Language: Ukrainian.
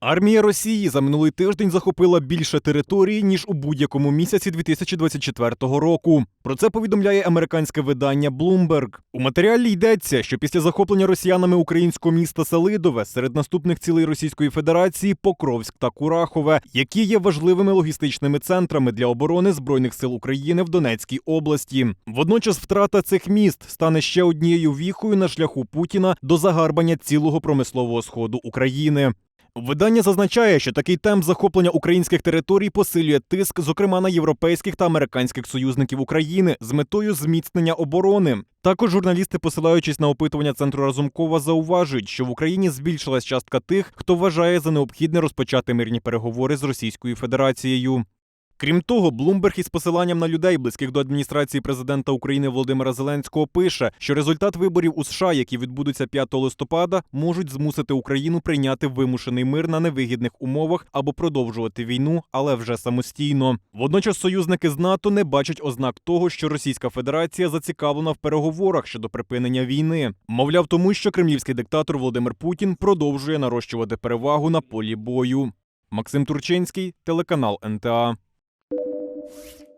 Армія Росії за минулий тиждень захопила більше території ніж у будь-якому місяці 2024 року. Про це повідомляє американське видання Bloomberg. У матеріалі йдеться, що після захоплення росіянами українського міста Селидове серед наступних цілей Російської Федерації Покровськ та Курахове, які є важливими логістичними центрами для оборони збройних сил України в Донецькій області. Водночас втрата цих міст стане ще однією віхою на шляху Путіна до загарбання цілого промислового сходу України. Видання зазначає, що такий темп захоплення українських територій посилює тиск, зокрема на європейських та американських союзників України, з метою зміцнення оборони. Також журналісти, посилаючись на опитування центру Разумкова, зауважують, що в Україні збільшилась частка тих, хто вважає за необхідне розпочати мирні переговори з Російською Федерацією. Крім того, Блумберг із посиланням на людей, близьких до адміністрації президента України Володимира Зеленського, пише, що результат виборів у США, які відбудуться 5 листопада, можуть змусити Україну прийняти вимушений мир на невигідних умовах або продовжувати війну, але вже самостійно. Водночас союзники з НАТО не бачать ознак того, що Російська Федерація зацікавлена в переговорах щодо припинення війни. Мовляв, тому що кремлівський диктатор Володимир Путін продовжує нарощувати перевагу на полі бою. Максим Турчинський, телеканал НТА. Thank you.